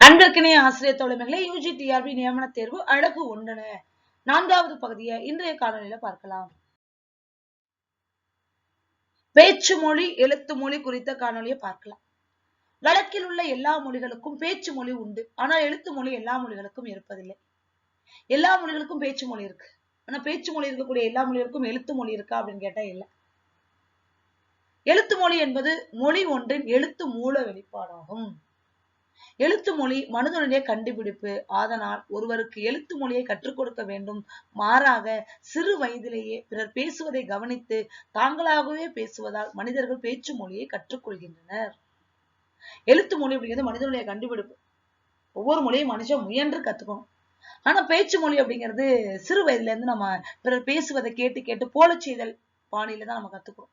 அன்பிற்கிணைய ஆசிரியர் தோழமைகளை UG TRP நியமன தேர்வு அழகு ஒன்றன. நான்காவது பகுதியை இன்றைய காணொலியில பார்க்கலாம். பேச்சு மொழி எழுத்து மொழி குறித்த காணொலியை பார்க்கலாம். வழக்கில் உள்ள எல்லா மொழிகளுக்கும் பேச்சு மொழி உண்டு. ஆனால் எழுத்து மொழி எல்லா மொழிகளுக்கும் இருப்பதில்லை. எல்லா மொழிகளுக்கும் பேச்சு மொழி இருக்கு. ஆனா பேச்சு மொழி இருக்கக்கூடிய எல்லா மொழிகளுக்கும் எழுத்து மொழி இருக்கா அப்படின்னு கேட்டா இல்லை. எழுத்து மொழி என்பது மொழி ஒன்றின் எழுத்து மூல வெளிப்பாடாகும். எழுத்து மொழி மனிதனுடைய கண்டுபிடிப்பு. அதனால் ஒருவருக்கு எழுத்து மொழியை கற்றுக் கொடுக்க வேண்டும். மாறாக சிறு வயதிலேயே பிறர் பேசுவதை கவனித்து தாங்களாகவே பேசுவதால் மனிதர்கள் பேச்சு மொழியை கற்றுக்கொள்கின்றனர் எழுத்து மொழி அப்படிங்கிறது மனிதனுடைய கண்டுபிடிப்பு. ஒவ்வொரு மொழியும் மனுஷன் முயன்று கத்துக்கணும். ஆனா பேச்சு மொழி அப்படிங்கிறது சிறு வயதுல இருந்து நம்ம பிறர் பேசுவதை கேட்டு கேட்டு போல செய்தல் பாணியில தான் நம்ம கத்துக்கிறோம்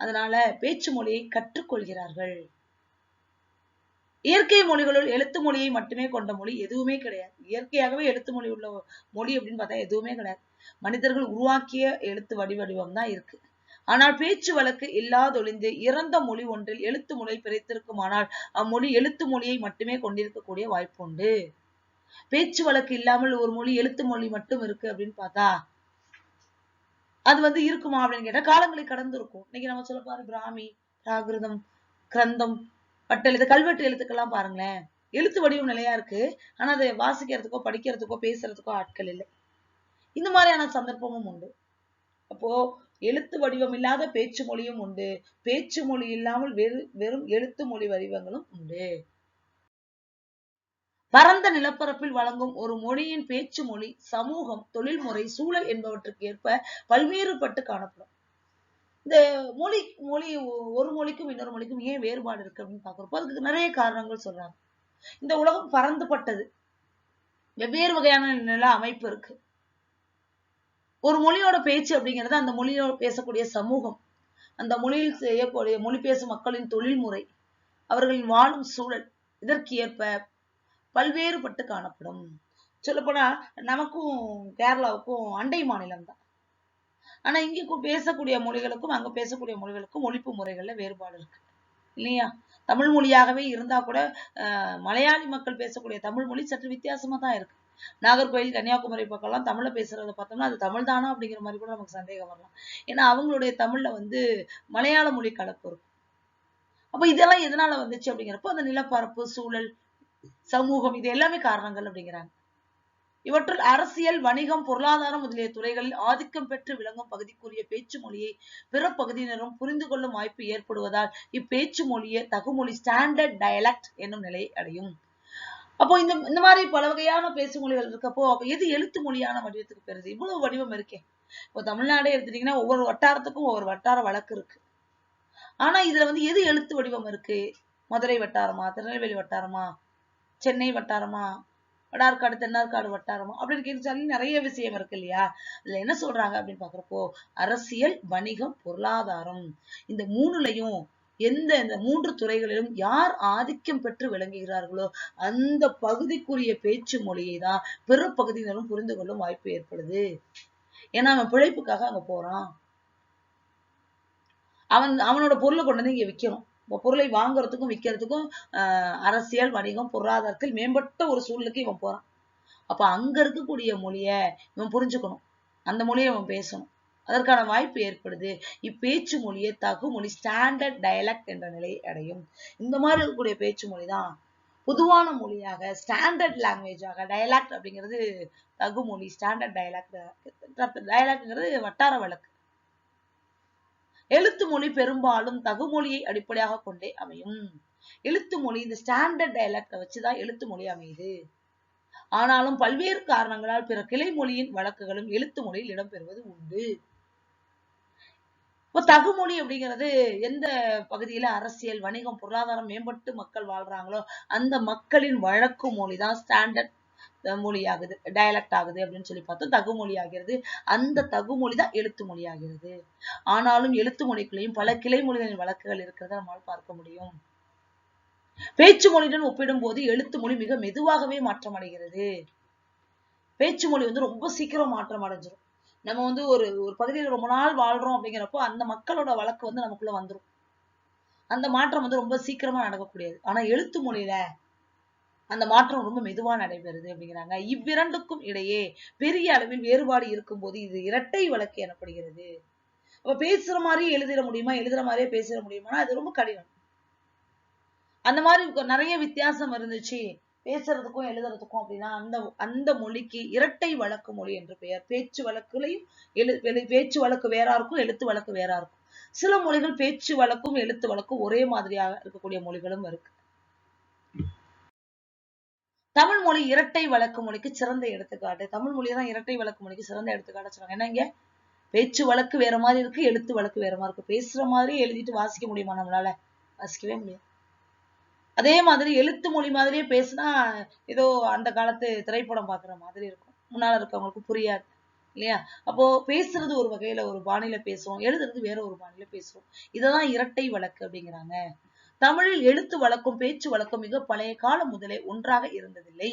அதனால பேச்சு மொழியை கற்றுக்கொள்கிறார்கள் இயற்கை மொழிகளுள் எழுத்து மொழியை மட்டுமே கொண்ட மொழி எதுவுமே கிடையாது. இயற்கையாகவே எழுத்து மொழி உள்ள மொழி அப்படின்னு பார்த்தா எதுவுமே கிடையாது. மனிதர்கள் உருவாக்கிய எழுத்து வடிவடிவம் தான் இருக்கு. ஆனால் பேச்சு வழக்கு இல்லாதொழிந்து இறந்த மொழி ஒன்றில் எழுத்து மொழி பிரித்திருக்குமானால் அம்மொழி எழுத்து மொழியை மட்டுமே கொண்டிருக்கக்கூடிய வாய்ப்பு உண்டு. பேச்சு வழக்கு இல்லாமல் ஒரு மொழி எழுத்து மொழி மட்டும் இருக்கு அப்படின்னு பார்த்தா அது வந்து இருக்குமா அப்படின்னு கேட்டா காலங்களை கடந்து இருக்கும். இன்னைக்கு நம்ம சொல்ல பாரு பிராமி பிராகிருதம் கிரந்தம் வட்டெழுத்து கல்வெட்டு எழுத்துக்கெல்லாம் பாருங்களேன். எழுத்து வடிவம் நிலையா இருக்கு. ஆனா அதை வாசிக்கிறதுக்கோ படிக்கிறதுக்கோ பேசுறதுக்கோ ஆட்கள் இல்லை. இந்த மாதிரியான சந்தர்ப்பமும் உண்டு. அப்போ எழுத்து வடிவம் இல்லாத பேச்சு மொழியும் உண்டு. பேச்சு மொழி இல்லாமல் வெறு வெறும் எழுத்து மொழி வடிவங்களும் உண்டு. பரந்த நிலப்பரப்பில் வழங்கும் ஒரு மொழியின் பேச்சு மொழி சமூகம் தொழில்முறை சூழல் என்பவற்றுக்கு ஏற்ப பல்வேறுபட்டு காணப்படும். இந்த மொழி மொழி ஒரு மொழிக்கும் இன்னொரு மொழிக்கும் ஏன் வேறுபாடு இருக்கு அப்படின்னு பாக்குறப்போ அதுக்கு நிறைய காரணங்கள் சொல்றாங்க. இந்த உலகம் பறந்துபட்டது வெவ்வேறு வகையான நில அமைப்பு இருக்கு. ஒரு மொழியோட பேச்சு அப்படிங்கிறது அந்த மொழியோட பேசக்கூடிய சமூகம் அந்த மொழியில் செய்யக்கூடிய மொழி பேசும் மக்களின் தொழில்முறை அவர்களின் வாழும் சூழல் இதற்கு ஏற்ப பல்வேறுபட்டு காணப்படும். சொல்லப்போனா நமக்கும் கேரளாவுக்கும் அண்டை மாநிலம் தான் ஆனா இங்க பேசக்கூடிய மொழிகளுக்கும் அங்க பேசக்கூடிய மொழிகளுக்கும் ஒழிப்பு முறைகள்ல வேறுபாடு இருக்கு. இல்லையா? தமிழ் மொழியாகவே இருந்தா கூட மலையாளி மக்கள் பேசக்கூடிய தமிழ் மொழி சற்று வித்தியாசமா தான் இருக்கு. நாகர்கோயில் கன்னியாகுமரி பக்கம்லாம் தமிழ்ல பேசுறத பார்த்தோம்னா அது தமிழ் தானா அப்படிங்கிற மாதிரி கூட நமக்கு சந்தேகம் வரலாம். ஏன்னா அவங்களுடைய தமிழ்ல வந்து மலையாள மொழி கலப்பு இருக்கும். அப்ப இதெல்லாம் எதனால வந்துச்சு அப்படிங்கிறப்போ அந்த நிலப்பரப்பு சூழல் சமூகம் இது எல்லாமே காரணங்கள் அப்படிங்கிறாங்க. இவற்றுள் அரசியல் வணிகம் பொருளாதாரம் முதலிய துறைகளில் ஆதிக்கம் பெற்று விளங்கும் பகுதிக்குரிய பேச்சு மொழியை பிற பகுதியினரும் புரிந்து கொள்ளும் வாய்ப்பு ஏற்படுவதால் இப்பேச்சு மொழியை தகுமொழி ஸ்டாண்டர்ட் டயலக்ட் என்னும் நிலை அடையும். அப்போ இந்த இந்த மாதிரி பல வகையான பேச்சு மொழிகள் இருக்கப்போ அப்போ எது எழுத்து மொழியான வடிவத்துக்கு பெறுது இவ்வளவு வடிவம் இருக்கே. இப்போ தமிழ்நாடே எடுத்துட்டீங்கன்னா ஒவ்வொரு வட்டாரத்துக்கும் ஒவ்வொரு வட்டார வழக்கு இருக்கு. ஆனா இதுல வந்து எது எழுத்து வடிவம் இருக்கு? மதுரை வட்டாரமா? திருநெல்வேலி வட்டாரமா? சென்னை வட்டாரமா? வடார்காடு தென்னார்காடு வட்டாரமா? அப்படின்னு கேட்டு சொல்லி நிறைய விஷயம் இருக்கு இல்லையா? இதுல என்ன சொல்றாங்க அப்படின்னு பாக்குறப்போ அரசியல் வணிகம் பொருளாதாரம். இந்த மூணுலையும் எந்த இந்த மூன்று துறைகளிலும் யார் ஆதிக்கம் பெற்று விளங்குகிறார்களோ அந்த பகுதிக்குரிய பேச்சு மொழியை தான் பிற பகுதியினரும் புரிந்து கொள்ளும் வாய்ப்பு ஏற்படுது. ஏன்னா அவன் பிழைப்புக்காக அங்க போறான். அவன் அவனோட பொருளை கொண்டு வந்து இங்க விற்கிறோம் பொருளை வாங்குறதுக்கும் விற்கிறதுக்கும் அரசியல் வணிகம் பொருளாதாரத்தில் மேம்பட்ட ஒரு சூழலுக்கு இவன் போறான். அப்ப அங்க இருக்கக்கூடிய மொழிய இவன் புரிஞ்சுக்கணும். அந்த மொழியை அவன் பேசணும். அதற்கான வாய்ப்பு ஏற்படுது. இப்பேச்சு மொழியை தகு மொழி ஸ்டாண்டர்ட் டயலக்ட் என்ற நிலை அடையும். இந்த மாதிரி இருக்கக்கூடிய பேச்சு மொழி தான் பொதுவான மொழியாக ஸ்டாண்டர்ட் லாங்குவேஜாக டயலாக்ட் அப்படிங்கிறது தகு மொழி ஸ்டாண்டர்ட் டயலாக்ட் டயலாக்ட்ங்கிறது வட்டார வழக்கு. எழுத்து மொழி பெரும்பாலும் தகுமொழியை அடிப்படையாக கொண்டே அமையும். எழுத்து மொழி இந்த ஸ்டாண்டர்ட் டயலாக்டை வச்சுதான் எழுத்து மொழி அமையுது. ஆனாலும் பல்வேறு காரணங்களால் பிற கிளை மொழியின் வழக்குகளும் எழுத்து மொழியில் இடம்பெறுவது உண்டு. இப்போ தகுமொழி அப்படிங்கிறது எந்த பகுதியில அரசியல் வணிகம் பொருளாதாரம் மேம்பட்டு மக்கள் வாழ்றாங்களோ அந்த மக்களின் வழக்கு மொழி தான் ஸ்டாண்டர்ட் மொழி ஆகுது டயலக்ட் ஆகுது அப்படின்னு சொல்லி பார்த்தோம். தகுமொழி ஆகிறது அந்த தகுமொழி தான் எழுத்து மொழி ஆகிறது ஆனாலும் எழுத்து மொழிக்குள்ளேயும் பல கிளை மொழிகளின் வழக்குகள் இருக்கிறத நம்மால் பார்க்க முடியும். பேச்சு மொழியுடன் ஒப்பிடும் போது எழுத்து மொழி மிக மெதுவாகவே மாற்றம் அடைகிறது பேச்சு மொழி வந்து ரொம்ப சீக்கிரம் மாற்றம் அடைஞ்சிரும். நம்ம வந்து ஒரு ஒரு பகுதியில் ரொம்ப நாள் வாழ்றோம் அப்படிங்கிறப்போ அந்த மக்களோட வழக்கு வந்து நமக்குள்ள வந்துரும். அந்த மாற்றம் வந்து ரொம்ப சீக்கிரமா நடக்கக்கூடியது. ஆனா எழுத்து மொழியில அந்த மாற்றம் ரொம்ப மெதுவா நடைபெறுது அப்படிங்கிறாங்க. இவ்விரண்டுக்கும் இடையே பெரிய அளவில் வேறுபாடு இருக்கும்போது இது இரட்டை வழக்கு எனப்படுகிறது. அப்ப பேசுற மாதிரியே எழுதிட முடியுமா? எழுதுற மாதிரியே பேசிட முடியுமானா அது ரொம்ப கடினம். அந்த மாதிரி நிறைய வித்தியாசம் இருந்துச்சு. பேசுறதுக்கும் எழுதுறதுக்கும் அப்படின்னா அந்த அந்த மொழிக்கு இரட்டை வழக்கு மொழி என்று பெயர். பேச்சு வழக்குலையும் எழு எழு- பேச்சு வழக்கு வேறா இருக்கும் எழுத்து வழக்கு வேறா இருக்கும். சில மொழிகள் பேச்சு வழக்கும் எழுத்து வழக்கும் ஒரே மாதிரியாக இருக்கக்கூடிய மொழிகளும் இருக்கு. தமிழ் மொழி இரட்டை வழக்கு மொழிக்கு சிறந்த எடுத்துக்காட்டு. தமிழ் மொழி தான் இரட்டை வழக்கு மொழிக்கு சிறந்த எடுத்துக்காட்டு சொல்றாங்க. என்ன இங்க? பேச்சு வழக்கு வேற மாதிரி இருக்கு எழுத்து வழக்கு வேற மாதிரி இருக்கு. பேசுற மாதிரி எழுதிட்டு வாசிக்க முடியுமா நம்மளால? வாசிக்கவே முடியாது. அதே மாதிரி எழுத்து மொழி மாதிரியே பேசினா ஏதோ அந்த காலத்து திரைப்படம் பாக்குற மாதிரி இருக்கும். முன்னால இருக்கவங்களுக்கு புரியாது இல்லையா? அப்போ பேசுறது ஒரு வகையில ஒரு பாணியில பேசுவோம் எழுதுறது வேற ஒரு பாணியில பேசுவோம். இததான் இரட்டை வழக்கு அப்படிங்கிறாங்க. தமிழில் எழுத்து வழக்கும் பேச்சு வழக்கும் மிக பழைய காலம் முதலே ஒன்றாக இருந்ததில்லை.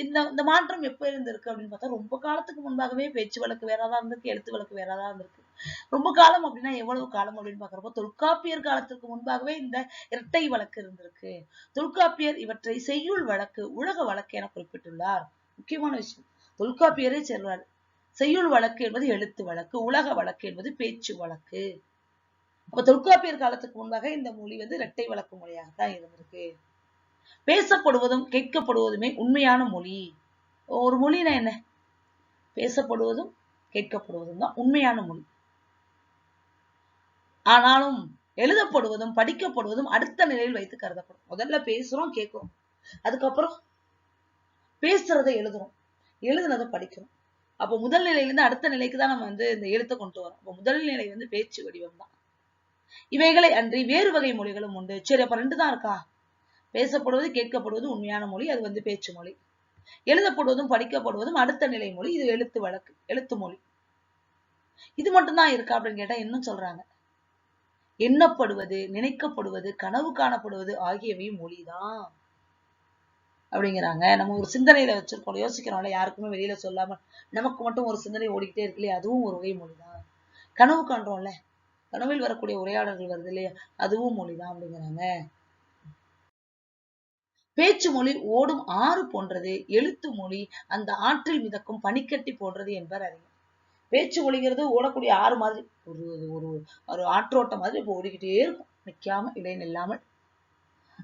இந்த இந்த மாற்றம் எப்ப இருந்திருக்கு அப்படின்னு பார்த்தா ரொம்ப காலத்துக்கு முன்பாகவே பேச்சு வழக்கு வேறதான் இருந்திருக்கு எழுத்து வழக்கு வேறதான் இருந்திருக்கு. ரொம்ப காலம் அப்படின்னா எவ்வளவு காலம் அப்படின்னு பாக்குறப்போ தொல்காப்பியர் காலத்திற்கு முன்பாகவே இந்த இரட்டை வழக்கு இருந்திருக்கு. தொல்காப்பியர் இவற்றை செய்யுள் வழக்கு உலக வழக்கு என குறிப்பிட்டுள்ளார். முக்கியமான விஷயம் தொல்காப்பியரே செல்வார் செய்யுள் வழக்கு என்பது எழுத்து வழக்கு உலக வழக்கு என்பது பேச்சு வழக்கு. அப்ப தொல்காப்பியர் காலத்துக்கு முன்பாக இந்த மொழி வந்து இரட்டை வழக்கு மொழியாக தான் இருந்திருக்கு. பேசப்படுவதும் கேட்கப்படுவதுமே உண்மையான மொழி. ஒரு மொழினா என்ன? பேசப்படுவதும் கேட்கப்படுவதும் தான் உண்மையான மொழி. ஆனாலும் எழுதப்படுவதும் படிக்கப்படுவதும் அடுத்த நிலையில் வைத்து கருதப்படும். முதல்ல பேசுறோம் கேட்கிறோம். அதுக்கப்புறம் பேசுறதை எழுதுறோம். எழுதுனதை படிக்கிறோம். அப்போ முதல் நிலையிலேருந்து அடுத்த நிலைக்கு தான் நம்ம வந்து இந்த எழுத்தை கொண்டு வரோம். அப்போ முதல் நிலை வந்து பேச்சு வடிவம் தான் இவைகளை அன்றி வேறு வகை மொழிகளும் உண்டு. சரி அப்ப ரெண்டு தான் இருக்கா? பேசப்படுவது கேட்கப்படுவது உண்மையான மொழி அது வந்து பேச்சு மொழி. எழுதப்படுவதும் படிக்கப்படுவதும் அடுத்த நிலை மொழி இது எழுத்து வழக்கு எழுத்து மொழி. இது மட்டும்தான் இருக்கா அப்படின்னு கேட்டா இன்னும் சொல்றாங்க. எண்ணப்படுவது நினைக்கப்படுவது கனவு காணப்படுவது ஆகியவை மொழிதான். அப்படிங்கிறாங்க. நம்ம ஒரு சிந்தனையில வச்சிருக்கோம். யோசிக்கிறோம்ல யாருக்குமே வெளியில சொல்லாம நமக்கு மட்டும் ஒரு சிந்தனை ஓடிக்கிட்டே இருக்கு அதுவும் ஒரு வகை மொழிதான். கனவு காண்றோம்ல கனவில் வரக்கூடிய உரையாடல்கள் வருது இல்லையா? அதுவும் மொழிதான் அப்படிங்கிறாங்க. பேச்சு மொழி ஓடும் ஆறு போன்றது எழுத்து மொழி அந்த ஆற்றில் மிதக்கும் பனிக்கட்டி போன்றது என்பர் அறிஞர். பேச்சு மொழிங்கிறது ஓடக்கூடிய ஆறு மாதிரி ஒரு ஒரு ஒரு ஆற்றோட்டம் மாதிரி இப்போ ஓடிக்கிட்டே இருக்கும். நிற்காம இடையில் இல்லாமல்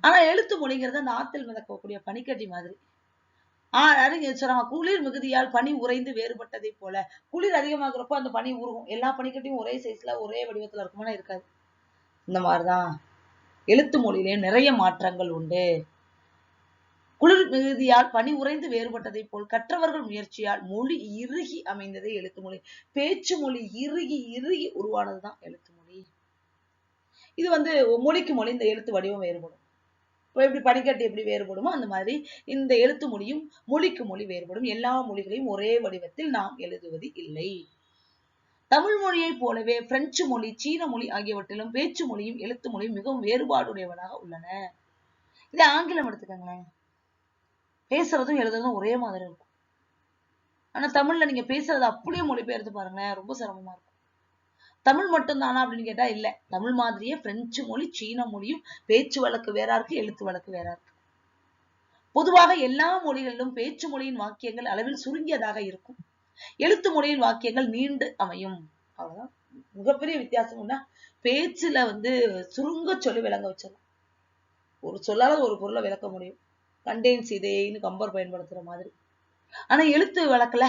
ஆனா எழுத்து மொழிங்கிறது அந்த ஆற்றில் மிதக்கக்கூடிய பனிக்கட்டி மாதிரி. ஆஹ் சொல்றாங்க குளிர் மிகுதியால் பனி உறைந்து வேறுபட்டதை போல. குளிர் அதிகமாகிறப்போ அந்த பனி உருகும். எல்லா பனிக்கட்டையும் ஒரே சைஸ்ல ஒரே வடிவத்துல இருக்குமானா இருக்காது. இந்த மாதிரிதான். எழுத்து மொழியிலே நிறைய மாற்றங்கள் உண்டு. குளிர் மிகுதியால் பனி உறைந்து வேறுபட்டதை போல் கற்றவர்கள் முயற்சியால் மொழி இறுகி அமைந்ததே எழுத்து மொழி. பேச்சு மொழி இறுகி இறுகி உருவானதுதான் எழுத்து மொழி. இது வந்து மொழிக்கு மொழி இந்த எழுத்து வடிவம் வேறுபடும். எப்படி பனிக்கட்டு எப்படி வேறுபடுமோ அந்த மாதிரி இந்த எழுத்து மொழியும் மொழிக்கு மொழி வேறுபடும். எல்லா மொழிகளையும் ஒரே வடிவத்தில் நாம் எழுதுவது இல்லை. தமிழ் மொழியைப் போலவே பிரெஞ்சு மொழி சீன மொழி ஆகியவற்றிலும் பேச்சு மொழியும் எழுத்து மொழியும் மிகவும் வேறுபாடுடையவனாக உள்ளன. இதே ஆங்கிலம் எடுத்துக்கோங்களேன். பேசுறதும் எழுதுறதும் ஒரே மாதிரி இருக்கும். ஆனா தமிழ்ல நீங்க பேசுறது அப்படியே மொழிபெயர்த்து பாருங்களேன் ரொம்ப சிரமமா இருக்கும். தமிழ் மட்டும்தானா அப்படின்னு கேட்டா இல்ல. தமிழ் மாதிரியே பிரெஞ்சு மொழி சீன மொழியும் பேச்சு வழக்கு வேற இருக்கு எழுத்து வழக்கு வேற இருக்கு. பொதுவாக எல்லா மொழிகளிலும் பேச்சு மொழியின் வாக்கியங்கள் அளவில் சுருங்கியதாக இருக்கும். எழுத்து மொழியின் வாக்கியங்கள் நீண்டு அமையும். அவ்வளவுதான். மிகப்பெரிய வித்தியாசம்னா பேச்சுல வந்து சுருங்க சொல்லி விளங்க வச்சிடலாம். ஒரு சொல்லால ஒரு பொருளை விளக்க முடியும். கண்டேன் சீதைன்னு கம்பர் பயன்படுத்துற மாதிரி. ஆனா எழுத்து வழக்குல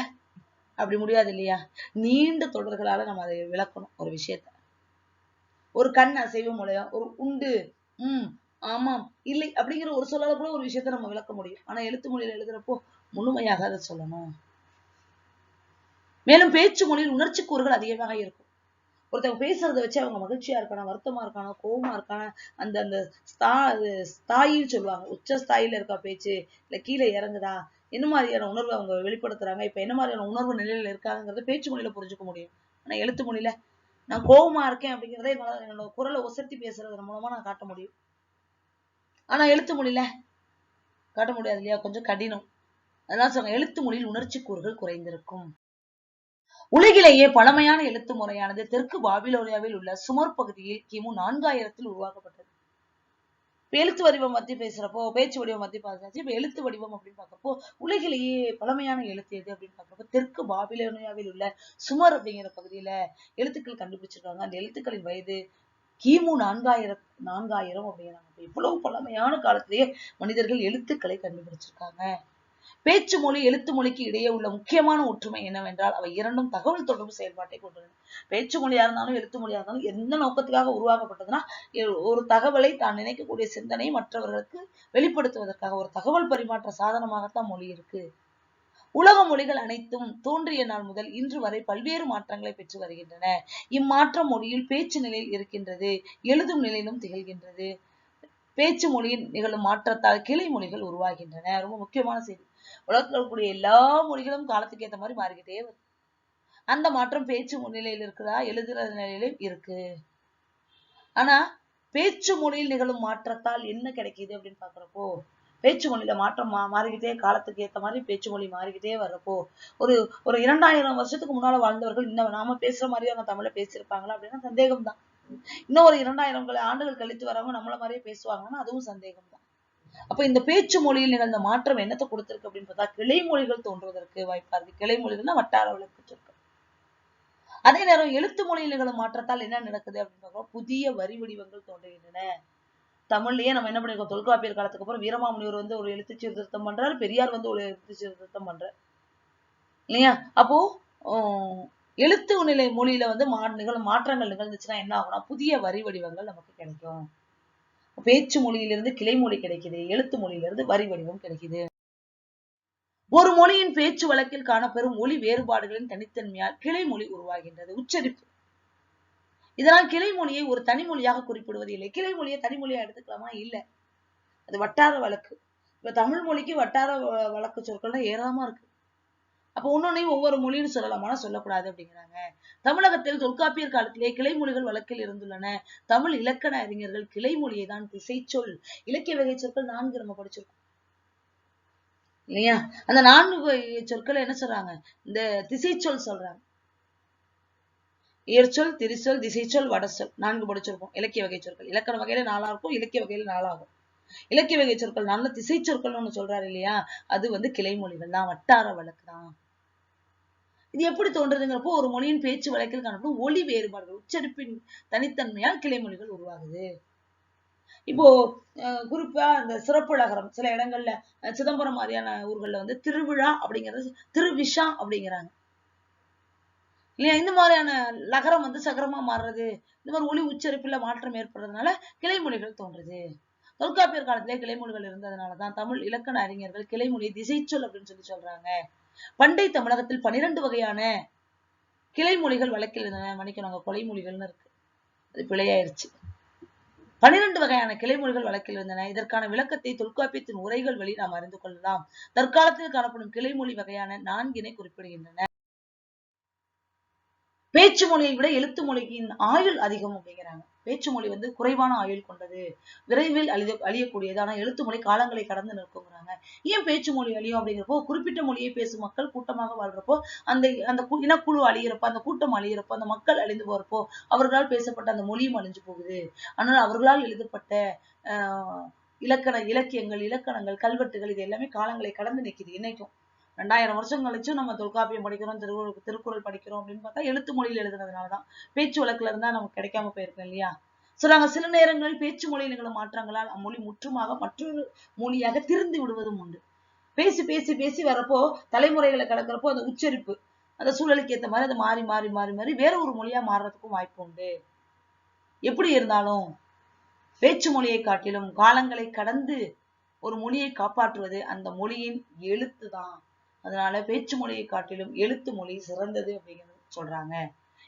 அப்படி முடியாது இல்லையா? நீண்ட தொடர்களால நம்ம அதை விளக்கணும் ஒரு விஷயத்த. ஒரு கண் அசைவு மூலையா ஒரு உண்டு உம் ஆமாம் இல்லை அப்படிங்கிற ஒரு சொல்லால கூட ஒரு விஷயத்த நம்ம விளக்க முடியும். ஆனா எழுத்து மொழியில எழுதுறப்போ முழுமையாக அதை சொல்லணும். மேலும் பேச்சு மொழியில் உணர்ச்சி கூறுகள் அதிகமாக இருக்கும். ஒருத்தவங்க பேசுறதை வச்சு அவங்க மகிழ்ச்சியா இருக்கானா வருத்தமா இருக்கானா கோபமா இருக்கானா அந்த அந்த ஸ்தா அது ஸ்தாயின்னு சொல்லுவாங்க. உச்ச ஸ்தாயில இருக்கா பேச்சு இல்ல கீழே இறங்குதா என்ன மாதிரியான உணர்வு அவங்க வெளிப்படுத்துறாங்க? இப்ப என்ன மாதிரியான உணர்வு நிலையில இருக்காங்கிறத பேச்சு மொழியில புரிஞ்சுக்க முடியும். ஆனால் எழுத்து மொழியில நான் கோபமா இருக்கேன் அப்படிங்கிறத என்னால என்னோட குரலை உசர்த்தி பேசுறது மூலமா நான் காட்ட முடியும். ஆனா எழுத்து மொழியில காட்ட முடியாது இல்லையா? கொஞ்சம் கடினம். அதனால சொல்றேன் எழுத்து மொழியில் உணர்ச்சி கூறுகள் குறைந்திருக்கும். உலகிலேயே பழமையான எழுத்து முறையானது தெற்கு பாபிலோனியாவில் உள்ள சுமர் பகுதியில் கிமு நான்காயிரத்தில் உருவாக்கப்பட்டது. எழுத்து வடிவம் பத்தி பேசுறப்போ பேச்சு வடிவம் பற்றி பார்த்தாச்சு. இப்போ எழுத்து வடிவம் அப்படின்னு பார்க்கப்போ உலகிலேயே பழமையான எழுத்து எது அப்படின்னு பார்க்கப்போ தெற்கு பாபிலோனியாவில் உள்ள சுமர் அப்படிங்கிற பகுதியில எழுத்துக்கள் கண்டுபிடிச்சிருக்காங்க. அந்த எழுத்துக்களின் வயது கிமு நான்காயிரம் நான்காயிரம் அப்படிங்கிறாங்க எவ்வளவு இவ்வளவு பழமையான காலத்திலேயே மனிதர்கள் எழுத்துக்களை கண்டுபிடிச்சிருக்காங்க. பேச்சு மொழி எழுத்து மொழிக்கு இடையே உள்ள முக்கியமான ஒற்றுமை என்னவென்றால் அவை இரண்டும் தகவல் தொடர்பு செயல்பாட்டை கொண்டுள்ளன. பேச்சு மொழியா இருந்தாலும் எழுத்து மொழியா இருந்தாலும் எந்த நோக்கத்துக்காக உருவாக்கப்பட்டதுன்னா ஒரு தகவலை தான் நினைக்கக்கூடிய சிந்தனை மற்றவர்களுக்கு வெளிப்படுத்துவதற்காக ஒரு தகவல் பரிமாற்ற சாதனமாகத்தான் மொழி இருக்கு. உலக மொழிகள் அனைத்தும் தோன்றிய நாள் முதல் இன்று வரை பல்வேறு மாற்றங்களை பெற்று வருகின்றன. இம்மாற்றம் மொழியில் பேச்சு நிலையில் இருக்கின்றது எழுதும் நிலையிலும் திகழ்கின்றது. பேச்சு மொழியில் நிகழும் மாற்றத்தால் கிளை மொழிகள் உருவாகின்றன. ரொம்ப முக்கியமான செய்தி. உலகத்தில் இருக்கக்கூடிய எல்லா மொழிகளும் காலத்துக்கு ஏத்த மாதிரி மாறிக்கிட்டே வருது. அந்த மாற்றம் பேச்சு நிலையில் இருக்குதா? எழுதுற நிலையிலும் இருக்கு. ஆனா பேச்சு மொழியில் நிகழும் மாற்றத்தால் என்ன கிடைக்குது அப்படின்னு பாக்குறப்போ பேச்சு மொழியில மாற்றம் மா மாறிக்கிட்டே காலத்துக்கு ஏத்த மாதிரி பேச்சு மொழி மாறிக்கிட்டே வர்றப்போ ஒரு ஒரு இரண்டாயிரம் வருஷத்துக்கு முன்னால வாழ்ந்தவர்கள் இன்னும் நாம பேசுற மாதிரியான தமிழ்ல பேசியிருப்பாங்களா அப்படின்னா சந்தேகம் தான் இன்னும் ஒரு இரண்டாயிரம் ஆண்டுகள் கழித்து வரவங்க நம்மள மாதிரியே பேசுவாங்கன்னா அதுவும் சந்தேகம் தான் அப்ப இந்த பேச்சு மொழியில் நிகழ்ந்த மாற்றம் என்னத்தை கொடுத்திருக்கு அப்படின்னு பார்த்தா கிளை மொழிகள் தோன்றுவதற்கு வாய்ப்பா இருக்கு கிளை மொழிகள்னா வட்டார வழக்கு சொற்கள் அதே நேரம் எழுத்து மொழியில் நிகழும் மாற்றத்தால் என்ன நடக்குது அப்படின்னு பார்க்கிறோம். புதிய வரி வடிவங்கள் தோன்றுகின்றன. தமிழ்லயே நம்ம என்ன பண்ணிருக்கோம்? தொல்காப்பியர் காலத்துக்கு அப்புறம் வீரமாமுனிவர் வந்து ஒரு எழுத்து சீர்திருத்தம் பண்றாரு பெரியார் வந்து ஒரு எழுத்து சீர்திருத்தம் பண்றாரு. இல்லையா? அப்போ எழுத்து நிலை மொழியில வந்து மா நிகழும் மாற்றங்கள் நிகழ்ந்துச்சுன்னா என்ன ஆகும்னா புதிய வரி வடிவங்கள் நமக்கு கிடைக்கும். பேச்சு மொழியிலிருந்து கிளை மொழி கிடைக்குது எழுத்து மொழியிலிருந்து வரி வடிவம் கிடைக்குது. ஒரு மொழியின் பேச்சு வழக்கில் காணப்பெறும் மொழி வேறுபாடுகளின் தனித்தன்மையால் கிளை மொழி உருவாகின்றது உச்சரிப்பு. இதனால் கிளை மொழியை ஒரு தனி மொழியாக குறிப்பிடுவது இல்லை. கிளை மொழியை தனி மொழியா எடுத்துக்கலாமா? இல்ல. அது வட்டார வழக்கு. இப்ப தமிழ் மொழிக்கு வட்டார வ- வழக்கு சொற்கள்லாம் ஏராளமா இருக்கு. அப்ப ஒன்னொன்னையும் ஒவ்வொரு மொழின்னு சொல்லலாமா சொல்லக்கூடாது அப்படிங்கிறாங்க. தமிழகத்தில் தொல்காப்பியர் காலத்திலே கிளை மொழிகள் வழக்கில் இருந்துள்ளன. தமிழ் இலக்கண அறிஞர்கள் கிளை மொழியை தான் திசைச்சொல் இலக்கிய வகை சொற்கள் நான்கு நம்ம படிச்சிருக்கோம். இல்லையா? அந்த நான்கு வகை சொற்களை என்ன சொல்றாங்க? இந்த திசைச்சொல் சொல்றாங்க. இயற்சொல் திரிசொல் திசைச்சொல் வடசொல் நான்கு படிச்சிருக்கோம். இலக்கிய வகை சொற்கள். இலக்கண வகையில நாலா இருக்கும் இலக்கிய வகையில நாலாகும். இலக்கிய வகை சொற்கள் நல்ல திசை சொற்கள்னு ஒண்ணு சொல்றாரு இல்லையா? அது வந்து கிளை மொழிகள் தான் வட்டார வழக்கு தான் இது எப்படி தோன்றுதுங்கிறப்போ ஒரு மொழியின் பேச்சு வழக்கில் காணப்படும் ஒளி வேறுபாடுகள் உச்சரிப்பின் தனித்தன்மையால் கிளைமொழிகள் உருவாகுது. இப்போ அஹ், குறிப்பா அந்த சிறப்புலகரம் சில இடங்கள்ல சிதம்பரம் மாதிரியான ஊர்கள்ல வந்து திருவிழா அப்படிங்கிறது திருவிஷா அப்படிங்கிறாங்க. இல்லையா? இந்த மாதிரியான லகரம் வந்து சகரமா மாறுறது இந்த மாதிரி ஒளி உச்சரிப்புல மாற்றம் ஏற்படுறதுனால கிளைமொழிகள் தோன்றுது. தொல்காப்பியர் காலத்திலே கிளைமொழிகள் இருந்ததுனாலதான் தமிழ் இலக்கண அறிஞர்கள் கிளைமொழி திசைச்சொல் அப்படின்னு சொல்லி சொல்றாங்க. பண்டை தமிழகத்தில் பனிரெண்டு வகையான கிளைமொழிகள் வழக்கில் இருந்தன. மன்னிக்கணும் அங்க கொலைமொழிகள்னு இருக்கு. அது பிழையாயிருச்சு. பனிரெண்டு வகையான கிளைமொழிகள் வழக்கில் இருந்தன. இதற்கான விளக்கத்தை தொல்காப்பியத்தின் உரைகள் வழி நாம் அறிந்து கொள்ளலாம். தற்காலத்தில் காணப்படும் கிளைமொழி வகையான நான்கினை குறிப்பிடுகின்றன. பேச்சு மொழியை விட எழுத்து மொழியின் ஆயுள் அதிகம் அப்படிங்கிறாங்க. பேச்சு மொழி வந்து குறைவான ஆயுள் கொண்டது. விரைவில் அழிய அழியக்கூடியது. ஆனா எழுத்து மொழி காலங்களை கடந்து நிற்குங்கிறாங்க. ஏன் பேச்சு மொழி அழியும் அப்படிங்கிறப்போ குறிப்பிட்ட மொழியை பேசும் மக்கள் கூட்டமாக வாழ்றப்போ அந்த அந்த கு- இனக்குழு அழியிறப்போ அந்த கூட்டம் அழியிறப்போ அந்த மக்கள் அழிந்து போறப்போ அவர்களால் பேசப்பட்ட அந்த மொழியும் அழிஞ்சு போகுது. ஆனால் அவர்களால் எழுதப்பட்ட ஆஹ் இலக்கண இலக்கியங்கள் இலக்கணங்கள் கல்வெட்டுகள் இது எல்லாமே காலங்களை கடந்து நிற்கிது. இன்னைக்கும் ரெண்டாயிரம் வருஷம் கழிச்சும் நம்ம தொல்காப்பியம் படிக்கிறோம் திருக்குறள் திருக்குறள் படிக்கிறோம் அப்படின்னு பார்த்தா எழுத்து மொழியில் எழுதுனதுனாலதான். பேச்சு வழக்குல இருந்தா நமக்கு கிடைக்காம போயிருக்கோம் இல்லையா? சொல்றாங்க சில நேரங்களில் பேச்சு மொழியில் நிகழும் மாற்றங்களால் அம்மொழி முற்றுமாக மற்றொரு மொழியாக திருந்து விடுவதும் உண்டு. பேசி பேசி பேசி வரப்போ தலைமுறைகளை கடக்கிறப்போ அந்த உச்சரிப்பு அந்த சூழலுக்கு ஏத்த மாதிரி அது மாறி மாறி மாறி மாறி வேற ஒரு மொழியா மாறுறதுக்கும் வாய்ப்பு உண்டு. எப்படி இருந்தாலும் பேச்சு மொழியை காட்டிலும் காலங்களை கடந்து ஒரு மொழியை காப்பாற்றுவது அந்த மொழியின் எழுத்து தான் அதனால பேச்சு மொழியை காட்டிலும் எழுத்து மொழி சிறந்தது அப்படிங்கிறது சொல்றாங்க.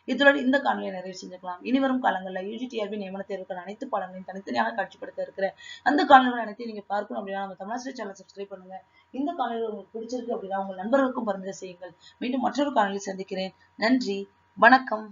இத்துடன் இந்த காணொலியை நிறைவு செஞ்சுக்கலாம். இனி வரும் காலங்களில் யூஜிடிஆர்பி நியமன தேர்வுக்கான அனைத்து பாடங்களையும் தனித்தனியாக காட்சிப்படுத்த இருக்கிற அந்த காணொலிகள் அனைத்தையும் நீங்க பார்க்கணும் அப்படின்னா நம்ம தமிழ்நாடு சேனல் சப்ஸ்கிரைப் பண்ணுங்க. இந்த காணொலி உங்களுக்கு பிடிச்சிருக்கு அப்படின்னா உங்கள் நண்பர்களுக்கும் பரிந்துரை செய்யுங்கள். மீண்டும் மற்றொரு காணொலி சந்திக்கிறேன். நன்றி. வணக்கம்.